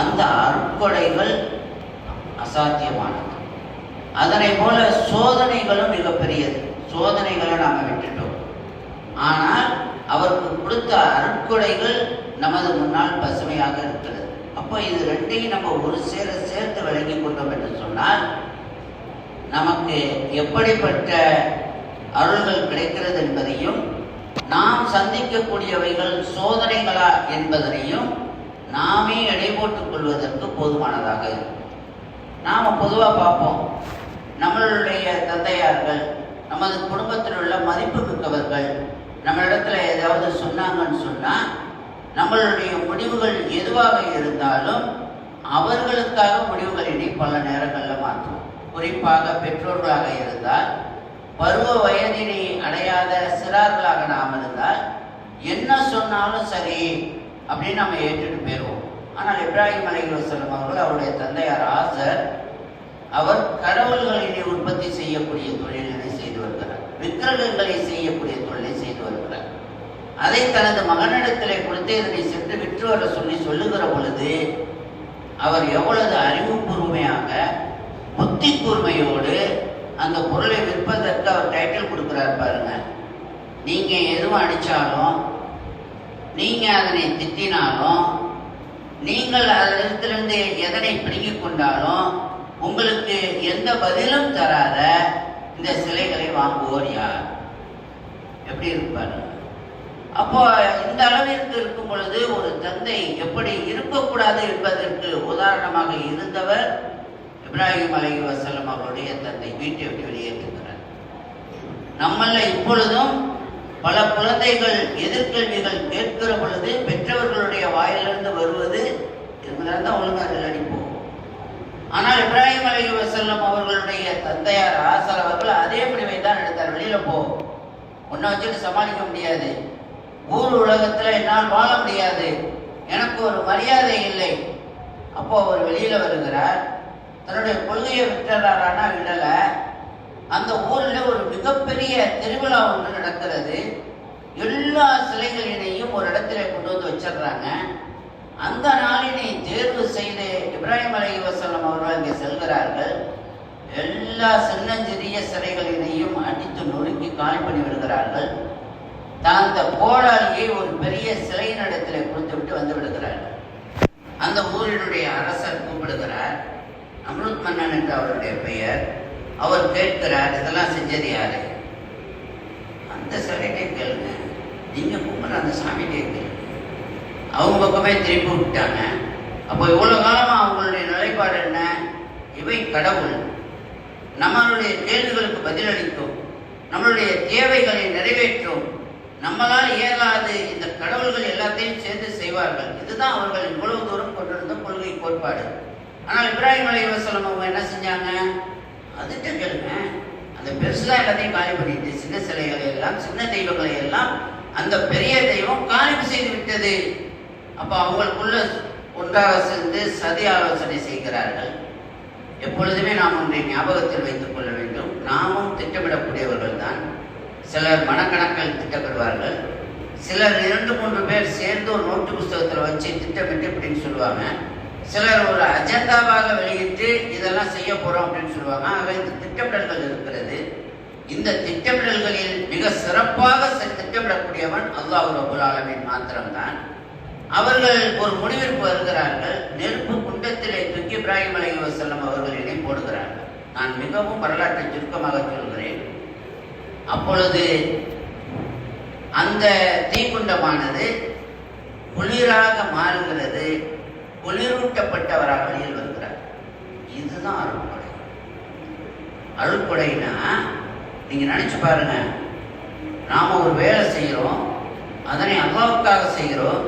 அந்த அருட்கொடைகள் அசாத்தியமானது. அதனை போல சோதனைகளும் மிகப்பெரியது. சோதனைகளை நாம் விட்டுட்டோம். ஆனால் அவருக்கு கொடுத்த அருட்கொடைகள் நமது முன்னால் பசுமையாக இருக்கிறது. அப்போ இது ரெண்டையும் நம்ம ஒரு சேர சேர்த்து விளங்கி கொண்டோம் என்று சொன்னால் நமக்கு எப்படிப்பட்ட அருள்கள் கிடைக்கிறது என்பதையும் நாம் சந்திக்கக்கூடியவைகள் சோதனைகளா என்பதனையும் நாமே எடை போட்டுக் கொள்வதற்கு போதுமானதாக. இருக்கும் நாம் பொதுவாக பார்ப்போம். நம்மளுடைய தந்தையார்கள் நமது குடும்பத்தில் உள்ள மதிப்பு மிக்கவர்கள் நம்மளிடத்துல ஏதாவது சொன்னாங்கன்னு சொன்னால் நம்மளுடைய முடிவுகள் எதுவாக இருந்தாலும் அவர்களுக்காக முடிவுகளினை பல நேரங்களில் மாற்றுவோம். குறிப்பாக பெற்றோர்களாக இருந்தால் பருவ வயதினை அடையாத சிறார்களாக நாம் இருந்தால் என்ன சொன்னாலும் சரி அப்படின்னு நம்ம ஏற்றுட்டு போயிடுவோம். ஆனால் இப்ராஹிம் அலி அவர்கள் அவருடைய தந்தையார் ஆசர் அவர் கடவுள்களினை உற்பத்தி செய்யக்கூடிய தொழில்களை செய்து வருகிறார். விக்கிரகங்களை செய்யக்கூடிய தொழிலை செய்து வருகிறார். அதை தனது மகனிடத்திலே கொடுத்து இதனை சென்று விற்று வர சொல்லி சொல்லுகிற பொழுது அவர் எவ்வளவு அறிவுபூர்வமையாக புத்தி கூர்மையோடு அந்த பொருளை விற்பதற்கு அவர் டைட்டில் கொடுக்கிறார் பாருங்க. நீங்க எதுவும் அடிச்சாலும் நீங்க அதனை திட்டினாலும் நீங்கள் அதிலிருந்து எதனை பிடுங்கிக் கொண்டாலும் உங்களுக்கு எந்த பதிலும் தராத இந்த சிலைகளை வாங்குவோர் யார்? எப்படி இருப்பாரு? அப்போ இந்த அளவிற்கு இருக்கும் பொழுது ஒரு தந்தை எப்படி இருக்கக்கூடாது என்பதற்கு உதாரணமாக இருந்தவர் இப்ராஹிம் அலி வசலம் அவருடைய தந்தை. வீட்டை விட்டு வெளியேற்றுகிறார். நம்மள இப்பொழுதும் பல குழந்தைகள் எதிர்கேள்விகள் கேட்கிற பொழுது பெற்றவர்களுடைய வாயிலிருந்து வருவது இதுதான் தான் ஒழுங்கா அடிப்போம் ஆனால் இப்ராஹிம் அலி வசல்லம் அவர்களுடைய தந்தையார் ஆசல் அவர்கள் அதே முடிவை தான் எடுத்தார். வெளியில போ. உன்னை வச்சுட்டு சமாளிக்க முடியாது. ஊர் உலகத்துல என்னால் வாழ முடியாது. எனக்கு ஒரு மரியாதை இல்லை. அப்போ அவர் வெளியில வருகிறார். தன்னுடைய கொள்கையை விட்டுறாரானா விடலை. அந்த ஊரில் ஒரு மிகப்பெரிய திருவிழா ஒன்று நடக்கிறது. எல்லா சிலைகளினையும் ஒரு இடத்துல கொண்டு வந்து வச்சிடுறாங்க. அந்த நாளினை தேர்வு செய்து இப்ராஹிம் அலி வசலம் அவர்கள் அங்கே செல்கிறார்கள். எல்லா சின்னஞ்சிறிய சிலைகளினையும் அடித்து நொறுக்கி காலி பண்ணி விடுகிறார்கள். தான் அந்த போராளியை ஒரு பெரிய சிலையின் இடத்துல கொடுத்து விட்டு வந்து விடுகிறார்கள். அந்த ஊரினுடைய அரசர் கூப்பிடுகிறார் அம்ருத் மன்னன் என்று அவருடைய பெயர். அவர் கேட்கிறார் இதெல்லாம் செஞ்சது யாரு? அந்த சிலைட்டே கேளுங்க நீங்க கும்பிட அந்த சாமி கேளுங்க அவங்க பக்கமே திருப்பி விட்டாங்க. அப்போ இவ்வளவு காலமா அவங்களுடைய நிலைப்பாடு என்ன? இவை கடவுள். நம்மளுடைய கேள்விகளுக்கு பதிலளிக்கும் நம்மளுடைய தேவைகளை நிறைவேற்றும். நம்மளால் இயலாது இந்த கடவுள்கள் எல்லாத்தையும் சேர்ந்து செய்வார்கள். இதுதான் அவர்கள் இவ்வளவு தூரம் கொண்டிருந்த கொள்கை கோட்பாடு. ஆனால் இப்ராஹிம் அலி வசலம் அவங்க என்ன செஞ்சாங்க? அதுட்ட கேளுங்க அந்த பெருசுலாம் எல்லாத்தையும் காலி பண்ணிட்டு சின்ன சிலைகளை எல்லாம் சின்ன தெய்வங்களை எல்லாம் அந்த பெரிய தெய்வம் காலிப்பு செய்து விட்டது. அப்ப அவங்களுக்குள்ள ஒன்றாக சேர்ந்து சதி ஆலோசனை செய்கிறார்கள். எப்பொழுதுமே நாம் ஒன்றை ஞாபகத்தில் வைத்துக் கொள்ள வேண்டும். நாமும் திட்டமிடக்கூடியவர்கள் தான். சிலர் மனக்கணக்கில் திட்டமிடுவார்கள் சிலர் இரண்டு மூன்று பேர் சேர்ந்து ஒரு நோட்டு புஸ்தகத்தில் வச்சு திட்டமிட்டு இப்படின்னு சொல்லுவாங்க. சிலர் ஒரு அஜெண்டாவாக வெளியிட்டு இதெல்லாம் செய்ய போறோம் அப்படின்னு சொல்லுவாங்க. ஆக இந்த திட்டமிடல்கள் இருக்கிறது. இந்த திட்டமிடல்களில் மிக சிறப்பாக செ- திட்டமிடக்கூடியவன் அல்லாஹ் ரபுல் ஆலமின் மாத்திரம்தான். அவர்கள் ஒரு முடிவிற்கு வருகிறார்கள். நெருப்பு குண்டத்திலே தூக்கி இப்ராஹிம் அலி வசல்லம் அவர்களினை போடுகிறார்கள். நான் மிகவும் வரலாற்றை சுருக்கமாக சொல்கிறேன். அப்பொழுது அந்த தீக்குண்டமானது குளிராக மாறுகிறது. குளிரூட்டப்பட்டவராக வெளியில் வருகிறார் இதுதான் அருள்கொடை. அருள்கொடைனா நீங்க நினைச்சு பாருங்க. நாம ஒரு வேலை செய்கிறோம் அதனை அல்லாவுக்காக செய்கிறோம்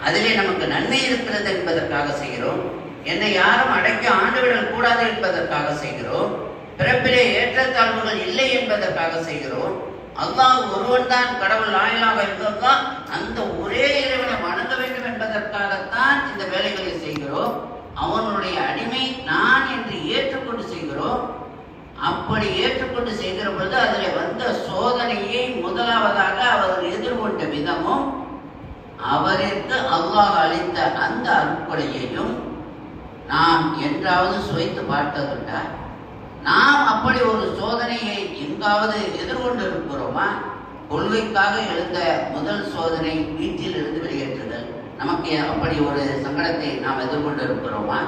அதிலே நமக்கு நன்மை இருக்கிறது என்பதற்காக செய்கிறோம் என்னை யாரும் அடைக்க ஆண்டுவிடல் கூடாது என்பதற்காக செய்கிறோம் பிறப்பிலே ஏற்றத்தாழ்வுகள் இல்லை என்பதற்காக செய்கிறோம் அல்லாஹ் ஒருவன் தான் கடவுள் ஆயலாக இருந்ததுதான் அந்த ஒரே இறைவனை என்பதற்காகத்தான் இந்த வேலைகளை செய்கிறோம். அவனுடைய அடிமை நான் என்று ஏற்றுக்கொண்டு செய்கிறோம். அப்படி ஏற்றுக்கொண்டு செய்கிற பொழுது அதில் வந்த சோதனையை முதலாவதாக அவர் எதிர்கொண்ட விதமும் அவருக்கு அல்லாஹ் அளித்த அந்த அருட்கொடையையும் நாம் என்றாவது சுவைத்து பார்த்ததுண்டா? நாம் அப்படி ஒரு சோதனையை எங்காவது எதிர்கொண்டு இருக்கிறோமா கொள்கைக்காக எழுந்த முதல் சோதனை வீட்டில் இருந்து வெளியேற்றுதல் நமக்கு அப்படி ஒரு சங்கடத்தை நாம் எதிர்கொண்டு இருக்கிறோமா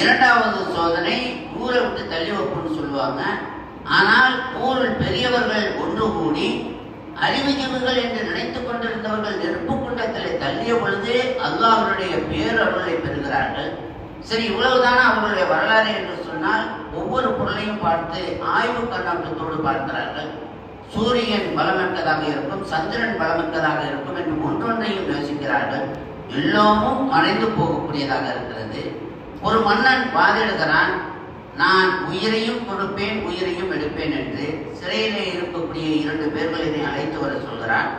இரண்டாவது சோதனை ஊரை விட்டு தள்ளி வைப்புன்னு சொல்லுவாங்க. ஆனால் ஊரில் பெரியவர்கள் ஒன்று கூடி அறிவுஜீவிகள் என்று நினைத்துக் கொண்டிருந்தவர்கள் நெருப்பு குண்டத்திலே தள்ளிய பொழுது அல்லாஹ்வுடைய பேரருளை பெறுகிறார்கள். சரி இவ்வளவுதானா அவர்களுடைய வரலாறு என்று சொன்னால் ஒவ்வொரு பொருளையும் பார்த்து ஆய்வு கண்ணோட்டத்தோடு பார்க்கிறார்கள். சூரியன் பலமற்றதாக இருக்கும் சந்திரன் பலமற்றதாக இருக்கும் என்று ஒன்றொன்றையும் யோசிக்கிறார்கள். எல்லாமும் மறைந்து போகக்கூடியதாக இருக்கிறது. ஒரு மன்னன் வாதிடுகிறான் நான் உயிரையும் கொடுப்பேன் உயிரையும் எடுப்பேன் என்று சிறையிலே இருக்கக்கூடிய இரண்டு பேர்களினை அழைத்து வர சொல்கிறான்.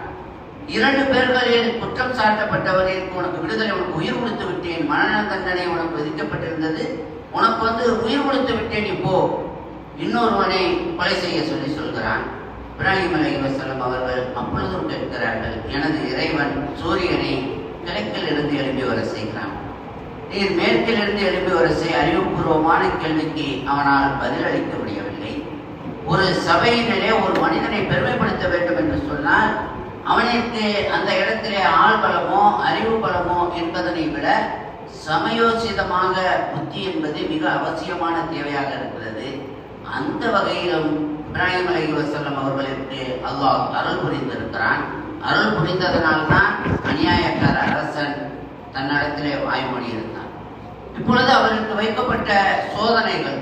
இரண்டு பேர்களில் குற்றம் சாட்டப்பட்டவரிற்கு உனக்கு விடுதலை உனக்கு உயிர் கொடுத்து விட்டேன் மரண தண்டனை உனக்கு விதிக்கப்பட்டிருந்தது. உனக்கு வந்து உயிர் கொடுத்து விட்டேன் இப்போ இன்னொருவனை கொலை செய்ய சொல்லி சொல்கிறான். இப்ராஹிம் அலி வசலம் அவர்கள் அப்பொழுதும் கேட்கிறார்கள் எனது இறைவன் சூரியனை கிழக்கில் இருந்து எழும்பி வர செய்கிறான். நீர் மேற்கிலிருந்து எழுப்பி வர செய் அறிவுபூர்வமான கேள்விக்கு அவனால் பதிலளிக்க முடியவில்லை. ஒரு சபையினரே ஒரு மனிதனை பெருமைப்படுத்த வேண்டும் என்று சொன்னால் அவனுக்கு அந்த இடத்திலே ஆள் பலமோ அறிவு பலமோ என்பதனை விட சமயோசிதமாக புத்தி என்பது மிக அவசியமான தேவையாக இருக்கிறது. அந்த வகையிலும் இப்ராஹிம் அலி வசல்லம் அவர்களுக்கு அல்லாஹ் அருள் புரிந்திருக்கிறான். அருள் புரிந்ததனால்தான் அநியாயக்கார அரசன் தன்னிடத்திலே வாய்மொழி இருந்தான். இப்பொழுது அவருக்கு வைக்கப்பட்ட சோதனைகள்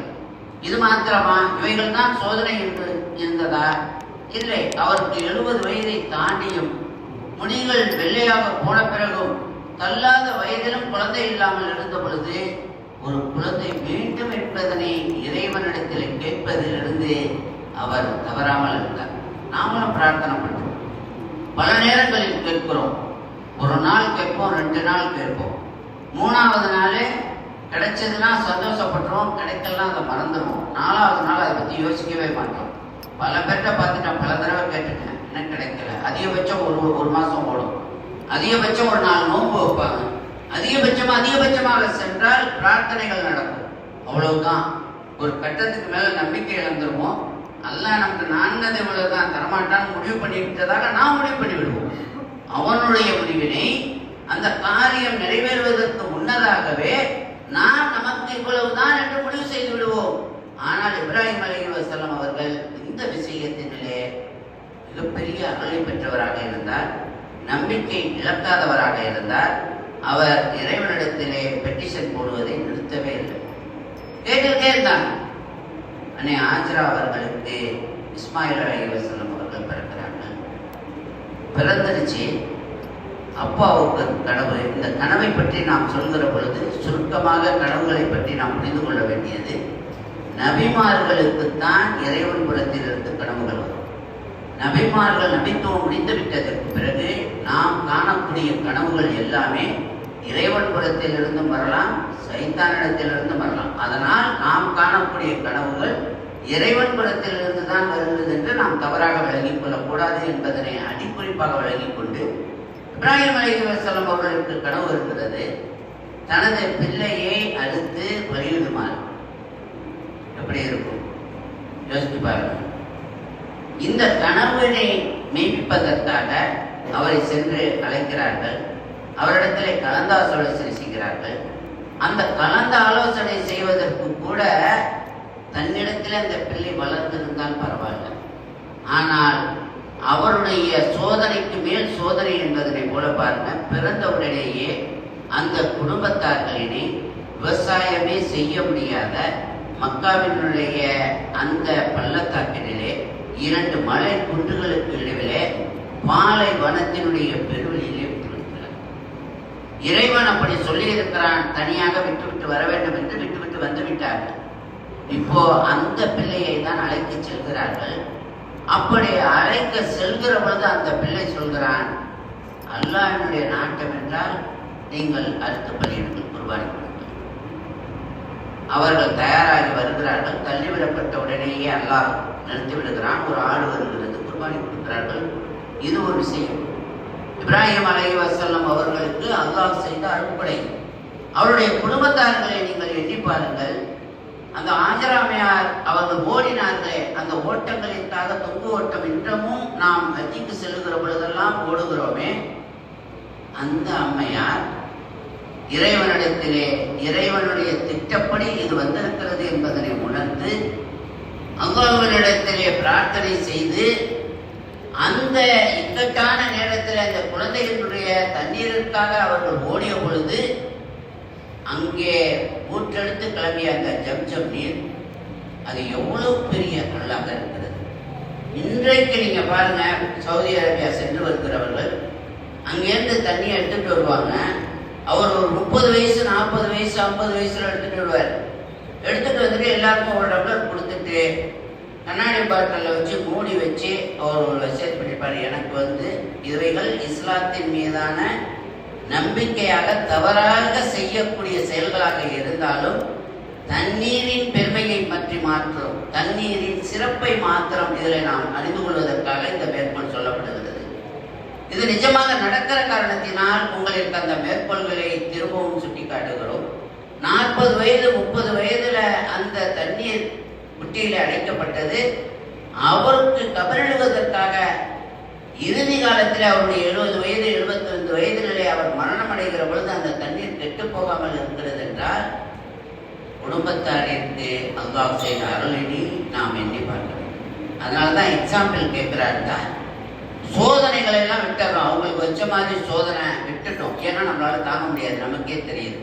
இது மாத்திரமா? இவைகள் தான் சோதனை என்று இருந்ததா? இல்லை அவருக்கு எழுபது வயதை தாண்டியும் முடிகள் வெள்ளையாக போன பிறகும் தள்ளாத வயதிலும் குழந்தை இல்லாமல் இருந்த பொழுது ஒரு குழந்தை மீண்டும் என்பதனை இறைவனிடத்தில் கேட்பதிலிருந்து அவர் தவறாமல் இருந்தார். நாமளும் பிரார்த்தனை பண்றோம் பல நேரங்களில் கேட்கிறோம். ஒரு நாள் கேட்போம் ரெண்டு நாள் கேட்போம். மூணாவது நாளே கிடைச்சதுன்னா சந்தோஷப்படுறோம் கிடைக்கலாம் அதை மறந்துடுவோம் நாலாவது நாள் அதை பற்றி யோசிக்கவே மாட்டோம். பல பேர்கிட்ட பார்த்துட்டேன் பல தடவை கேட்டுட்டேன் என்ன கிடைக்கல. அதிகபட்சம் ஒரு ஒரு மாதம் ஓடும். அதிகபட்சம் ஒரு நாலு நோன்பு வைப்பாங்க. அதிகபட்சம் அதிகபட்சமாக சென்றால் பிரார்த்தனைகள் நடக்கும். அவ்வளவுதான். ஒரு கட்டத்துக்கு மேலே நம்பிக்கை இழந்துருவோம் அல்ல நமக்கு நான்கது இவ்வளோ மாட்டான் முடிவு பண்ணிவிட்டதாக நான் முடிவு பண்ணிவிடுவோம் அவனுடைய முடிவினை அந்த காரியம் நிறைவேறுவதற்கு முன்னதாகவே நான் நமக்கு இவ்வளவுதான் என்று முடிவு செய்து விடுவோம். ஆனால் இப்ராஹிம் அலி அவர்கள் இந்த விஷயத்தினிலே மிகப்பெரிய அருளை பெற்றவராக இருந்தார் நம்பிக்கை இழக்காதவராக இருந்தார். அவர் இறைவனிடத்திலே பெட்டிஷன் போடுவதை நிறுத்தவே இல்லை. கேட்டுக்கிட்டே இருந்தாங்க அன்னை ஆஜரா அவர்களுக்கு இஸ்மாயில் அலி வசல்லம் அவர்கள் பிறந்துருச்சு. அப்பாவுக்கு கனவு. இந்த கனவை பற்றி நாம் சொல்கிற பொழுது சுருக்கமாக கனவுகளை பற்றி நாம் புரிந்து கொள்ள வேண்டியது நபிமார்களுக்குத்தான் இறைவன் புறத்திலிருந்து கனவுகள் வரும். நபிமார்கள் நபித்துவம் முடிந்து விட்டதற்கு பிறகு நாம் காணக்கூடிய கனவுகள் எல்லாமே இறைவன் புறத்திலிருந்தும் வரலாம் சைத்தானிடத்திலிருந்தும் வரலாம். அதனால் நாம் காணக்கூடிய கனவுகள் இறைவன் புறத்திலிருந்து தான் வருகிறது என்று நாம் தவறாக விலகிக் கொள்ளக்கூடாது என்பதனை அடிக்குறிப்பாக விலகிக் கொண்டு இப்ராஹிம் அலி அவர்களுக்கு கனவு இருக்கிறது தனது பிள்ளையை அழுத்து வெளியிடுமாறு எப்படி இருக்கும்? யோசித்து பாருங்கள் இந்த கனவுகளை மெய்ப்பிப்பதற்காக அவரை சென்று அழைக்கிறார்கள். அவரிடத்திலே கலந்து ஆலோசனை செய்கிறார்கள். அந்த கலந்த ஆலோசனை செய்வதற்கு கூட தன்னிடத்தில் அந்த பிள்ளை வளர்ந்திருந்தால் பரவாயில்ல. ஆனால் அவருடைய சோதனைக்கு மேல் சோதனை என்பதனை போல பாருங்க பிறந்தவுடனேயே அந்த குடும்பத்தார்களினை விவசாயமே செய்ய முடியாத மக்காவினுடைய அந்த பள்ளத்தாக்கினிலே இரண்டு மலை குன்றுகளுக்கு இடையிலே பாலை வனத்தினுடைய பெருவெளியிலே விட்டுவிடுகிறார் இறைவன் அப்படி சொல்லி இருக்கிறான் தனியாக விட்டுவிட்டு வர வேண்டும் என்று விட்டுவிட்டு வந்துவிட்டார்கள் இப்போ அந்த பிள்ளையை தான் அழைத்து செல்கிறார்கள். அப்படி அழைக்க செல்கிற பொழுது அந்த பிள்ளை சொல்கிறான் அல்லாஹினுடைய நாட்டம் என்றால் நீங்கள் அறுத்து பலியிடுங்கள் குர்பானி கொடுங்கள். அவர்கள் தயாராகி வருகிறார்கள். தள்ளிவிடப்பட்ட உடனேயே அல்லாஹ் நிறுத்தி விடுகிறான். ஒரு ஆடு வருகிறது குர்பானி கொடுக்கிறார்கள். இது ஒரு விஷயம். இப்ராஹிம் அலை வசல்லம் அவர்களுக்கு அல்லாஹ் செய்த அறுப்படை அவருடைய குடும்பத்தார்களை நீங்கள் எண்ணி பாருங்கள். அந்த ஆஜராமையார் அவர்கள் ஓடினார்களே அந்த ஓட்டங்களிற்காக தொங்கு ஓட்டம் இன்றமும் நாம் ஹஜ்ஜிக்கு செல்லுகிற பொழுதெல்லாம் ஓடுகிறோமே. அந்த அம்மையார் இறைவனிடத்திலே இறைவனுடைய திட்டப்படி இது வந்திருக்கிறது என்பதனை உணர்ந்து அல்லாஹ்வினிடத்திலே பிரார்த்தனை செய்து அந்த இக்கட்டான நேரத்தில் அந்த குழந்தைகளுடைய தண்ணீருக்காக அவர்கள் ஓடிய பொழுது அங்கே ஊற்றெடுத்து கிளம்பிய அந்த ஜம்ஜம் நீர் அது எவ்வளவு பெரிய கல்லாக இருக்கிறது. இன்றைக்கு நீங்க பாருங்க சவுதி அரேபியா சென்று வருகிறவர்கள் அங்கேருந்து தண்ணியை எடுத்துட்டு வருவாங்க. அவர் ஒரு முப்பது வயசு நாற்பது வயசு ஐம்பது வயசுல எடுத்துட்டு வருவார். எடுத்துட்டு வந்துட்டு எல்லாருக்கும் ஒரு டம்ளர் கொடுத்துட்டு கண்ணாடி பாட்டிலில் வச்சு மூடி வச்சு அவர் ஒரு விஷயத்தை பண்ணிப்பார். எனக்கு வந்து இவைகள் இஸ்லாத்தின் மீதான நம்பிக்கையாக தவறாக செய்யக்கூடிய செயல்களாக இருந்தாலும் தண்ணீரின் பெருமையை பற்றி மாத்திரம் தண்ணீரின் சிறப்பை மாத்திரம் இதில் நாம் அறிந்து கொள்வதற்காக இந்த மேற்கோள் சொல்லப்படுகிறது. இது நிஜமாக நடக்கிற காரணத்தினால் உங்களுக்கு அந்த மேற்கோள்களை திரும்பவும் சுட்டி காட்டுகிறோம் நாற்பது வயது முப்பது வயதுல அந்த தண்ணீர் குட்டியில அடைக்கப்பட்டது அவருக்கு கபரிடுவதற்காக இறுதி காலத்தில் அவருடைய எழுபது வயது எழுபத்தி ரெண்டு வயதிலே அவர் மரணம் அடைகிற பொழுது அந்த தண்ணீர் கெட்டு போகாமல் இருக்கிறது என்றால் குடும்பத்தாரிற்கு அல்லாஹ் செய்த அருளினி நாம் எண்ணி பார்க்க வேண்டும். அதனால தான் எக்ஸாம்பிள் கேட்கிறாருங்க சோதனைகளை எல்லாம் விட்டுறோம். அவங்களுக்கு வச்ச மாதிரி சோதனை விட்டுட்டோம். ஏன்னா நம்மளால தாங்க முடியாது. நமக்கே தெரியுது.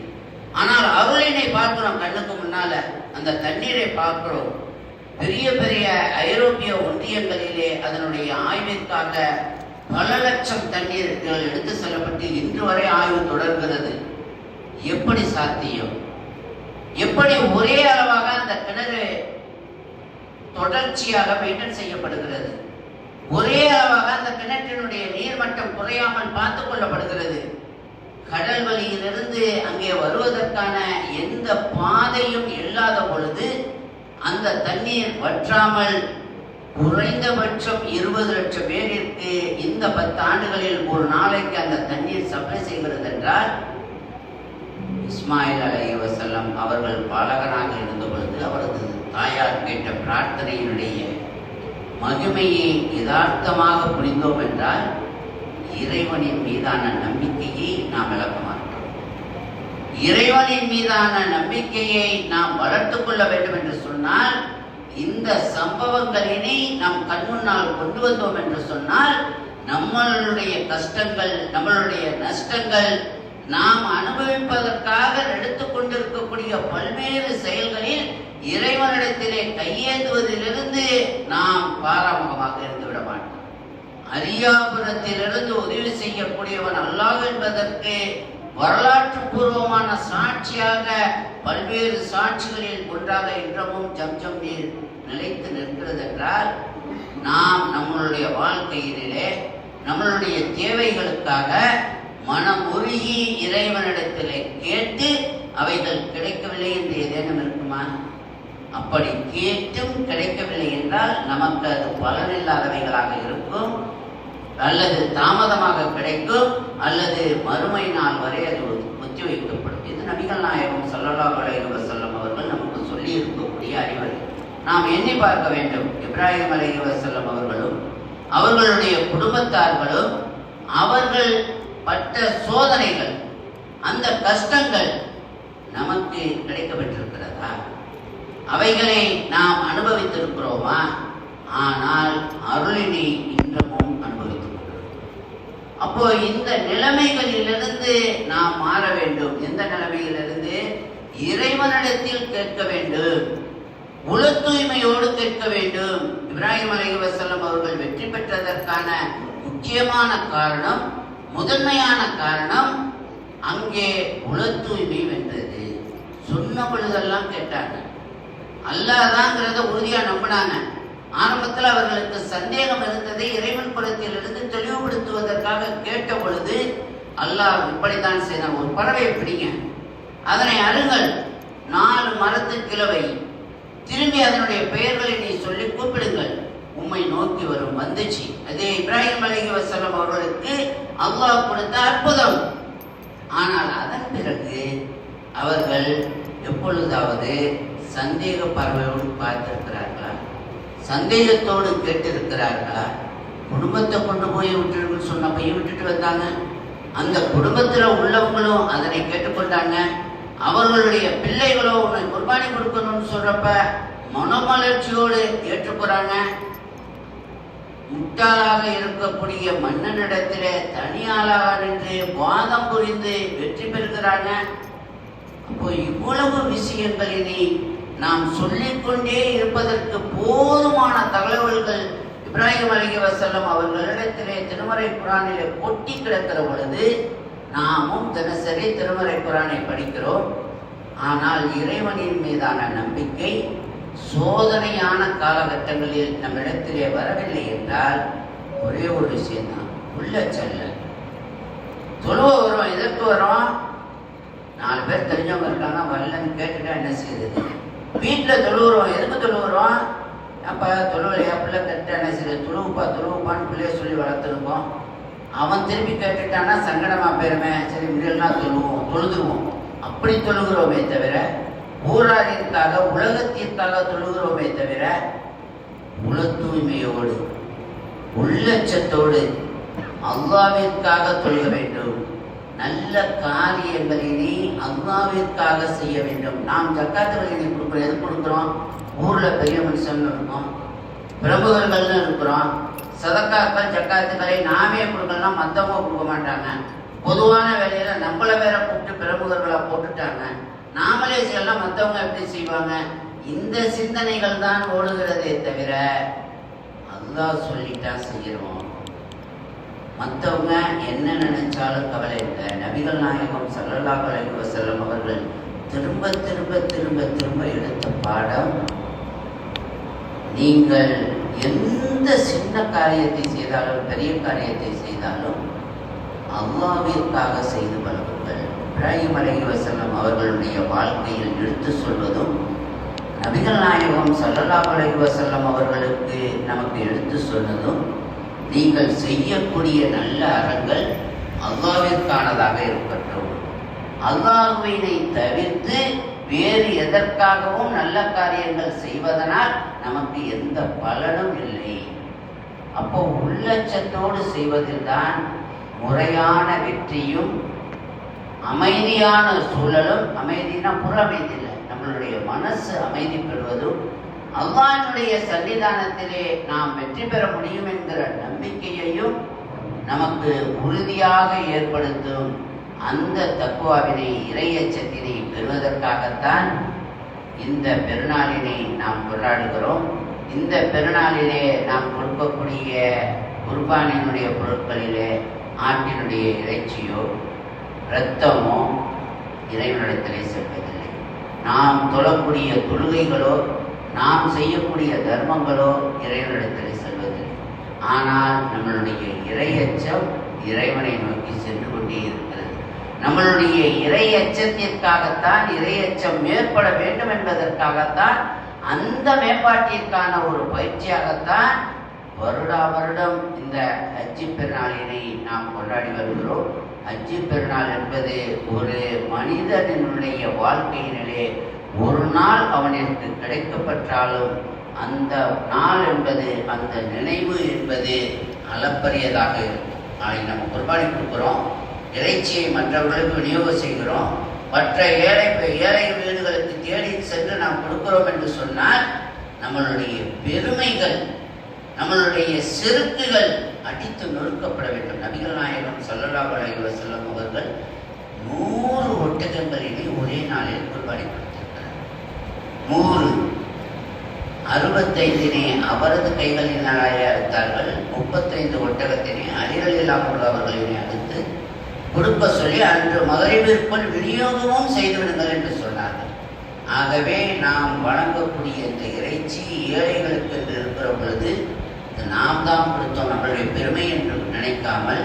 ஆனால் அருளினை பார்க்கிறோம் கண்ணுக்கு முன்னால. அந்த தண்ணீரை பார்க்கிறோம். பெரிய பெரிய ஐரோப்பிய ஒன்றியங்களிலே அதனுடைய ஆய்விற்காக பல லட்சம் தண்ணீர்கள் எடுத்து செல்லப்பட்டு இன்று வரை ஆய்வு தொடர்கிறது. எப்படி சாத்தியம்? எப்படி ஒரே அளவாக அந்த கிணறு தொடர்ச்சியாக மெயின்டைன் செய்யப்படுகிறது? ஒரே அளவாக அந்த கிணற்றினுடைய நீர்மட்டம் குறையாமல் பார்த்துக் கொள்ளப்படுகிறது. கடல் வழியிலிருந்து அங்கே வருவதற்கான எந்த பாதையும் இல்லாத பொழுது அந்த தண்ணீர் வற்றாமல் குறைந்தபட்சம் இருபது லட்சம் பேரிற்கு இந்த பத்து ஆண்டுகளில் ஒரு நாளைக்கு அந்த தண்ணீர் சப்ளை செய்கிறது என்றால் இஸ்மாயில் அலைஹி வசல்லம் அவர்கள் பாலகனாக இருந்த பொழுது அவரது தாயார் கேட்ட பிரார்த்தனையினுடைய மகிமையை யதார்த்தமாக புரிந்தோம் என்றால் இறைவனின் மீதான நம்பிக்கையை நாம் இழக்க மாட்டோம். இறைவனின் மீதான நம்பிக்கையை நாம் வளர்த்துக்கொள்ள வேண்டும் என்று சொன்னால் இந்த சம்பவங்களினை நாம் கண்முன்னால் கொண்டு வந்தோம் என்று சொன்னால் நம்மளுடைய கஷ்டங்கள் நம்மளுடைய நஷ்டங்கள் நாம் அனுபவிப்பதற்காக எடுத்துக்கொண்டிருக்கக்கூடிய பல்வேறு செயல்களில் இறைவனிடத்திலே கையேந்துவதிலிருந்து நாம் பாராமுகமாக இருந்து விட மாட்டோம். அரியாபுரத்திலிருந்து உதவி செய்யக்கூடியவன் அல்லாஹ் என்பதற்கு வரலாற்று பூர்வமான சாட்சியாக பல்வேறு சாட்சிகளில் ஒன்றாக இன்றமும் ஜம்ஜம் நீர் நிலைத்து நிற்கிறது என்றால் நாம் நம்மளுடைய வாழ்க்கையிலே நம்மளுடைய தேவைகளுக்காக மனம் உருகி இறைவனிடத்திலே கேட்டு அவைகள் கிடைக்கவில்லை என்று ஏதேனும் இருக்குமா? அப்படி கேட்டும் கிடைக்கவில்லை என்றால் நமக்கு அது பலனில்லாதவைகளாக இருக்கும். அல்லது தாமதமாக கிடைக்கும் அல்லது மறுமை நாள் வரை அது ஒத்தி வைக்கப்படும் இது நபிகள் நாயகம் ஸல்லல்லாஹு அலைஹி வஸல்லம் அவர்கள் நமக்கு சொல்லி இருக்கக்கூடிய அறிவுரை. நாம் எண்ணி பார்க்க வேண்டும் இப்ராஹிம் அலைஹி வஸல்லம் அவர்களும் அவர்களுடைய குடும்பத்தார்களும் அவர்கள் பட்ட சோதனைகள் அந்த கஷ்டங்கள் நமக்கு கிடைக்கப்பட்டிருக்கிறதா? அவைகளை நாம் அனுபவித்திருக்கிறோமா? ஆனால் அருளினை இன்றமும் அனுபவித்து அப்போ இந்த நிலைமைகளிலிருந்து நாம் மாற வேண்டும். எந்த நிலைமையிலிருந்து? இறைவனிடத்தில் கேட்க வேண்டும். உள தூய்மையோடு கேட்க வேண்டும். இப்ராஹிம் அலி வஸல்லம் அவர்கள் வெற்றி பெற்றதற்கான முக்கியமான காரணம் முதன்மையான காரணம் அங்கே உள தூய்மை வென்றது சொன்ன பொழுதெல்லாம் கேட்டாங்க. அல்லாதாங்கிறத உறுதியா நம்பினாங்க. ஆரம்பத்தில் அவர்களுக்கு சந்தேகம் இருந்ததை. இறைவன் குலத்திலிருந்து தெளிவுபடுத்துவதற்காக கேட்ட பொழுது அல்லாஹ் இப்படித்தான் செய்தான் ஒரு பறவையை பிடிங்க. அதனை அருங்கள் நாலு மரத்து கிழவை. திரும்பி அதனுடைய பெயர்களை நீ சொல்லி கூப்பிடுங்கள். உம்மை நோக்கி வரும். வந்துச்சு. அது இப்ராஹிம் அலைஹி வசலம் அவர்களுக்கு அல்லாஹ் கொடுத்த அற்புதம். ஆனால் அதன் பிறகு அவர்கள் எப்பொழுதாவது சந்தேக பறவையோடு பார்த்திருக்கிறார்களா? சந்தேகத்தோடு கேட்டிருக்கிறார்களா? குடும்பத்தை கொண்டு போய் விட்டுருக்குன்னு சொன்ன போய் விட்டுட்டு வந்தாங்க. அந்த குடும்பத்தில் உள்ளவங்களும் அதனை கேட்டுக்கொண்டாங்க. அவர்களுடைய பிள்ளைகளோ உன்னை குர்பானி கொடுக்கணும்னு சொல்றப்ப மனமலர்ச்சியோடு ஏற்றுக்கிறாங்க முட்டாளாக இருக்கக்கூடிய மன்னனிடத்திலே தனியாளாக நின்று வாதம் புரிந்து வெற்றி பெறுகிறாங்க. அப்போ இவ்வளவு விஷயங்களினை நாம் சொல்லிக்கொண்டே இருப்பதற்கு போதுமான தகவல்கள் இப்ராஹிம் அலி வசல்லம் அவர்களிடத்திலே திருமறை குரானிலே கொட்டி கிடக்கிற பொழுது நாமும் தினசரி திருமறை குரானை படிக்கிறோம். ஆனால் இறைவனின் மீதான நம்பிக்கை சோதனையான காலகட்டங்களில் நம்மிடத்திலே வரவில்லை என்றால் ஒரே ஒரு விஷயம்தான் உள்ள செல்ல தொழுவ வரும் எதற்கு வரும் நாலு பேர் தெரிஞ்சவங்க இருக்காங்க வரலன்னு கேட்டுட்டா என்ன செய்யுது வீட்டில் தொழுவுறோம் எதுக்கு தொழுவுறோம்? அப்போ தொழுவலையா? பிள்ளை கரெக்டாக சரி செய்யுது தொழுவுப்பா தொழுவுப்பான்னு பிள்ளைய சொல்லி வளர்த்துருக்கோம். அவன் திருப்பி கேட்டுட்டான்னா சங்கடமா போயிருமே. சரி முடியலாம் தொழுவோம் தொழுதுவோம் அப்படி தொழுகிறோமே தவிர ஊராரிற்காக உலகத்திற்காக தொழுகிறோமே தவிர உள தூய்மையோடு உள்ளச்சத்தோடு அல்லாவிற்காக தொழுக வேண்டும். நல்ல காரியங்களினை அல்லாவிற்காக செய்ய வேண்டும். நாம் ஜக்காத்து வகையை கொடுக்குறோம். எது கொடுக்குறோம்? ஊரில் பெரிய மனுஷன் இருக்கோம். பிரமுகர்கள்னு இருக்கிறோம். சதக்காக்கள் ஜக்காத்துக்களை நாமே கொடுக்கலாம் மற்றவங்க கொடுக்க மாட்டாங்க. பொதுவான வேலையில நம்மள வேற கூப்பிட்டு பிரபுகர்களை போட்டுட்டாங்க. நாமளே செய்யலாம் மற்றவங்க எப்படி செய்வாங்க? இந்த சிந்தனைகள் தான் ஓடுகிறதே தவிர அதுதான் சொல்லிட்டா செய்கிறோம் மற்றவங்க என்ன நினைச்சாலும் கவலை இல்லை. நபிகள் நாயகம் சல்லல்லா அலைஹி செல்லும் அவர்கள் திரும்ப திரும்ப திரும்ப திரும்ப எடுத்த பாடம் நீங்கள் எந்த சின்ன காரியத்தை செய்தாலும் பெரிய காரியத்தை செய்தாலும் அல்லாவிற்காக செய்து பழகுங்கள். இப்ராஹிம் அலைஹி வஸல்லம் அவர்களுடைய வாழ்க்கையில் எடுத்து சொல்வதும் நபிகள் நாயகம் சல்லல்லா அலைஹி செல்லம் அவர்களுக்கு நமக்கு எடுத்து சொன்னதும் நீங்கள் செய்யக்கூடிய நல்ல அறங்கள் அல்லாவிற்கானதாக இருக்கட்டும் அல்லாஹுவினை தவிர்த்து வேறு எதற்காகவும் நல்ல காரியங்கள் செய்வதனால் நமக்கு எந்த பலனும் இல்லை. அப்போ உள்ளச்சத்தோடு செய்வதில்தான் முறையான வெற்றியும் அமைதியான சூழலும் அமைதினா புற அமைதி இல்லை நம்மளுடைய மனசு அமைதி பெறுவதும் அல்லாஹ்வுடைய சன்னிதானத்திலே நாம் வெற்றி பெற முடியும் என்கிற நம்பிக்கையையும் நமக்கு உறுதியாக ஏற்படுத்தும் அந்த தக்குவாவினை இறையச்சத்தினை பெறுவதற்காகத்தான் இந்த பெருநாளினை நாம் கொண்டாடுகிறோம். இந்த பெருநாளிலே நாம் கொடுக்கக்கூடிய குர்பானினுடைய பொருட்களிலே ஆட்டினுடைய இறைச்சியோ இரத்தமோ இறைவனிடத்திலே செல்வதில்லை. நாம் தொழக்கூடிய தொழுகைகளோ நாம் செய்யக்கூடிய தர்மங்களோ இறைவனிடத்தில் செல்வதில்லை. ஆனால் நம்மளுடைய இறையச்சம் இறைவனை நோக்கி சென்று கொண்டே இருக்கிறது. நம்மளுடைய இறையச்சத்திற்காகத்தான் இறையச்சம் மேற்பட வேண்டும் என்பதற்காகத்தான் அந்த மேம்பாட்டிற்கான ஒரு பயிற்சியாகத்தான் வருடா வருடம் இந்த அஜி பெருநாளினை நாம் கொண்டாடி வருகிறோம். அஜி பெருநாள் என்பது ஒரு மனிதனினுடைய வாழ்க்கையினிலே ஒரு நாள் அவனிற்கு கிடைக்கப்பட்டாலும் அந்த நாள் என்பது அந்த நினைவு என்பது அளப்பரியதாக இருக்கும். நாளைக்கு நம்ம குர்பானி கொடுக்குறோம். இறைச்சியை மற்றவர்களுக்கு விநியோகம் செய்கிறோம். மற்ற ஏழை ஏழை வீடுகளுக்கு தேடி சென்று நாம் கொடுக்கிறோம் என்று சொன்னால் நம்மளுடைய பெருமைகள் நம்மளுடைய செருக்குகள் அடித்து நொறுக்கப்பட வேண்டும். நபிகள் நாயகம் ஸல்லல்லாஹு அலைஹி அவர்கள் நூறு ஒட்டகங்களிலே ஒரே நாளில் குர்பானி கொடுத்திருக்கிறார் நூறு. அறுபத்தைந்தினை அவரது கைகளினாலே அறுத்தார்கள். முப்பத்தைந்து ஒட்டகத்தினை அலிரலில்லாம் உள்ளவர்களினை அடுத்து கொடுக்க சொல்லி அன்று மகரிவிற்குள் விநியோகமும் செய்துவிடுங்கள் என்று சொன்னார்கள். ஆகவே நாம் வழங்கக்கூடிய இந்த இறைச்சி ஏழைகளுக்கு என்று இருக்கிற பொழுது நாம் தான் கொடுத்தோம் நம்மளுடைய பெருமை என்று நினைக்காமல்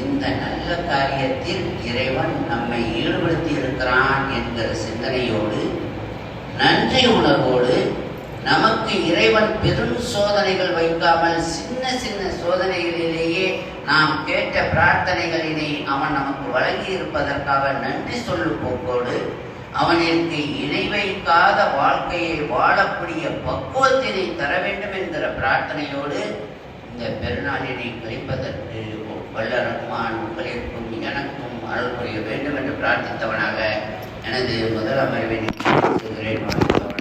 இந்த நல்ல காரியத்தில் இறைவன் நம்மை ஈடுபடுத்தி இருக்கிறான் என்கிற சிந்தனையோடு நன்றி உணர்வோடு நமக்கு இறைவன் பெரும் சோதனைகள் வைக்காமல் சின்ன சின்ன சோதனைகளிலேயே நாம் கேட்ட பிரார்த்தனைகளினை அவன் நமக்கு வழங்கி இருப்பதற்காக நன்றி சொல்லும் போக்கோடு அவனிற்கு இணை வைக்காத வாழ்க்கையை வாழக்கூடிய பக்குவத்தினை தர வேண்டும் என்கிற பிரார்த்தனையோடு இந்த பெருநாளினை கழிப்பதற்கு வல்ல ரகுமான் உங்களிற்கும் எனக்கும் அருள் புரிய வேண்டும் என்று பிரார்த்தித்தவனாக எனது முதல் அமர்வினை செய்கிறேன் வணக்கம்